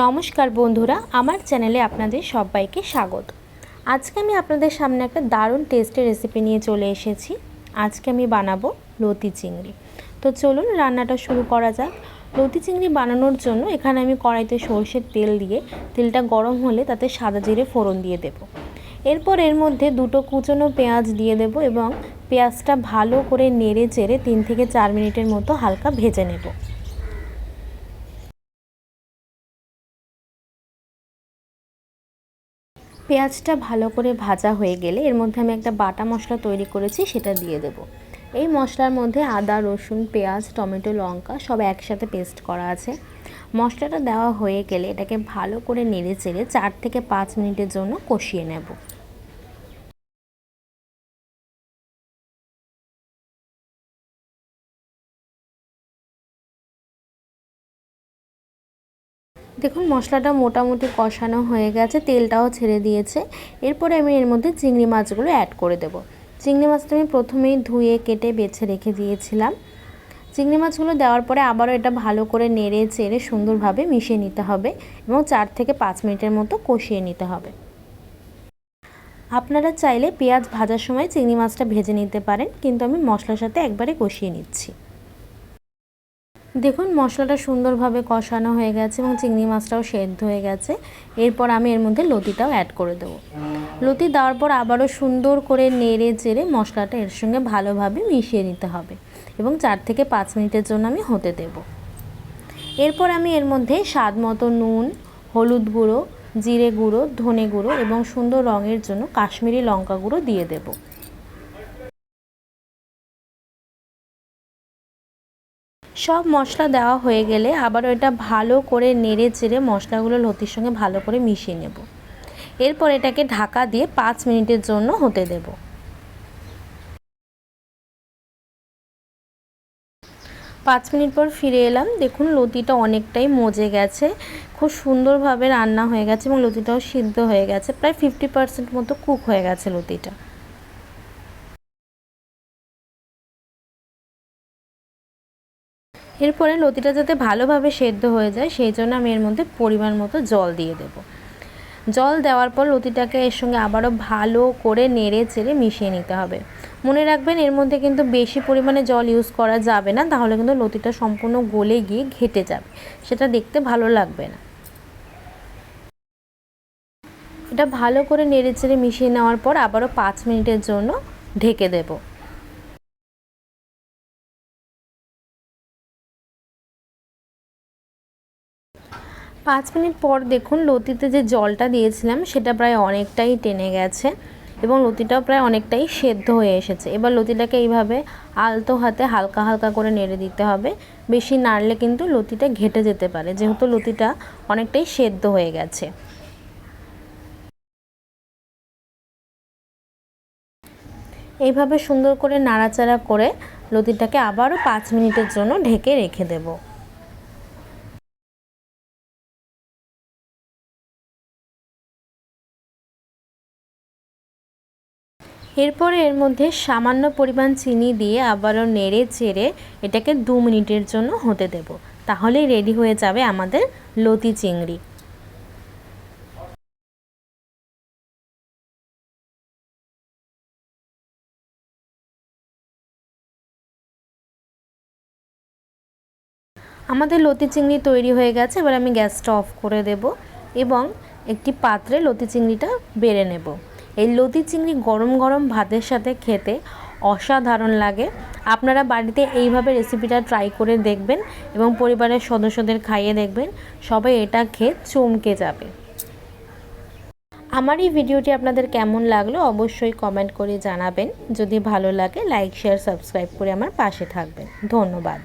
নমস্কার বন্ধুরা, আমার চ্যানেলে আপনাদের সবাইকে স্বাগত। আজকে আমি আপনাদের সামনে একটা দারুণ টেস্টের রেসিপি নিয়ে চলে এসেছি। আজকে আমি বানাবো লতি চিংড়ি। তো চলুন রান্নাটা শুরু করা যাক। লতি চিংড়ি বানানোর জন্য এখানে আমি কড়াইতে সর্ষের তেল দিয়ে, তেলটা গরম হলে তাতে সাদা জিরে ফোড়ন দিয়ে দেব। এরপর এর মধ্যে দুটো কুচনো পেঁয়াজ দিয়ে দেব এবং পেঁয়াজটা ভালো করে নেড়ে চেড়ে তিন থেকে চার মিনিটের মতো হালকা ভেজে নেব। পেঁয়াজটা ভালো করে ভাজা হয়ে গেলে এর মধ্যে আমি একটা বাটা মশলা তৈরি করেছি, সেটা দিয়ে দেব। এই মশলার মধ্যে আদা, রসুন, পেঁয়াজ, টমেটো, লঙ্কা সব একসাথে পেস্ট করা আছে। মশলাটা দেওয়া হয়ে গেলে এটাকে ভালো করে নেড়ে চেড়ে চার থেকে পাঁচ মিনিটের জন্য কষিয়ে নেব। দেখুন, মশলাটা মোটামুটি কষানো হয়ে গেছে, তেলটাও ছেড়ে দিয়েছে। এরপরে আমি এর মধ্যে চিংড়ি মাছগুলো অ্যাড করে দেব। চিংড়ি মাছটা আমি প্রথমেই ধুয়ে, কেটে, বেছে রেখে দিয়েছিলাম। চিংড়ি মাছগুলো দেওয়ার পরে আবারও এটা ভালো করে নেড়ে, চেড়ে সুন্দরভাবে মিশিয়ে নিতে হবে এবং চার থেকে পাঁচ মিনিটের মতো কষিয়ে নিতে হবে। আপনারা চাইলে পেঁয়াজ ভাজার সময় চিংড়ি মাছটা ভেজে নিতে পারেন, কিন্তু আমি মশলার সাথে একবারে কষিয়ে নিচ্ছি। দেখুন, মশলাটা সুন্দরভাবে কষানো হয়ে গেছে এবং চিংড়ি মাছটাও সেদ্ধ হয়ে গেছে। এরপর আমি এর মধ্যে লতিটাও অ্যাড করে দেবো। লতি দেওয়ার পর আবারও সুন্দর করে নেড়ে চেড়ে মশলাটা এর সঙ্গে ভালোভাবে মিশিয়ে নিতে হবে এবং চার থেকে পাঁচ মিনিটের জন্য আমি হতে দেব। এরপর আমি এর মধ্যে স্বাদ মতো নুন, হলুদ গুঁড়ো, জিরে গুঁড়ো, ধনে গুঁড়ো এবং সুন্দর রঙের জন্য কাশ্মীরি লঙ্কা গুঁড়ো দিয়ে দেবো। সব মশলা দেওয়া হয়ে গেলে আবার এটা ভালো করে নেড়ে চেড়ে মশলাগুলো লতির সঙ্গে ভালো করে মিশিয়ে নেব। এরপর এটাকে ঢাকা দিয়ে পাঁচ মিনিটের জন্য হতে দেব। পাঁচ মিনিট পর ফিরে এলাম। দেখুন, লতিটা অনেকটাই মজে গেছে। খুব সুন্দরভাবে রান্না হয়ে গেছে এবং লতিটাও সিদ্ধ হয়ে গেছে। প্রায় ফিফটি পার্সেন্ট মতো কুক হয়ে গেছে লতিটা। এরপরে লতিটা যাতে ভালোভাবে সেদ্ধ হয়ে যায়, সেই জন্য আমি এর মধ্যে পরিমাণ মতো জল দিয়ে দেব। জল দেওয়ার পর লতিটাকে এর সঙ্গে আবারও ভালো করে নেড়ে চেড়ে মিশিয়ে নিতে হবে। মনে রাখবেন, এর মধ্যে কিন্তু বেশি পরিমাণে জল ইউজ করা যাবে না, তাহলে কিন্তু লতিটা সম্পূর্ণ গলে গিয়ে ঘেটে যাবে। সেটা দেখতে ভালো লাগবে না। এটা ভালো করে নেড়ে চেড়ে মিশিয়ে নেওয়ার পর আবারও পাঁচ মিনিটের জন্য ঢেকে দেবো। পাঁচ মিনিট পর দেখুন লতিতে যে জলটা দিয়েছিলাম, সেটা প্রায় অনেকটাই টেনে গেছে এবং লতিটাও প্রায় অনেকটাই সেদ্ধ হয়ে এসেছে। এবার লতিটাকে এইভাবে আলতো হাতে হালকা হালকা করে নেড়ে দিতে হবে। বেশি নাড়লে কিন্তু লতিটা ঘেটে যেতে পারে, যেহেতু লতিটা অনেকটাই সেদ্ধ হয়ে গেছে। এইভাবে সুন্দর করে নাড়াচাড়া করে লতিটাকে আবারও পাঁচ মিনিটের জন্য ঢেকে রেখে দেবো। এরপরে এর মধ্যে সামান্য পরিমাণ চিনি দিয়ে আবারও নেড়ে চেড়ে এটাকে দু মিনিটের জন্য হতে দেব। তাহলেই রেডি হয়ে যাবে আমাদের লতি চিংড়ি। আমাদের লতি চিংড়ি তৈরি হয়ে গেছে, এবার আমি গ্যাসটা অফ করে দেব এবং একটি পাত্রে লতি চিংড়িটা বেড়ে নেব। এই লতি চিংড়ি গরম গরম ভাতের সাথে খেতে অসাধারণ লাগে। আপনারা বাড়িতে এইভাবে রেসিপিটা ট্রাই করে দেখবেন এবং পরিবারের সদস্যদের খাইয়ে দেখবেন, সবাই এটা খেয়ে চমকে যাবে। আমার এই ভিডিওটি আপনাদের কেমন লাগল অবশ্যই কমেন্ট করে জানাবেন। যদি ভালো লাগে লাইক শেয়ার সাবস্ক্রাইব করে আমার পাশে থাকবেন। ধন্যবাদ।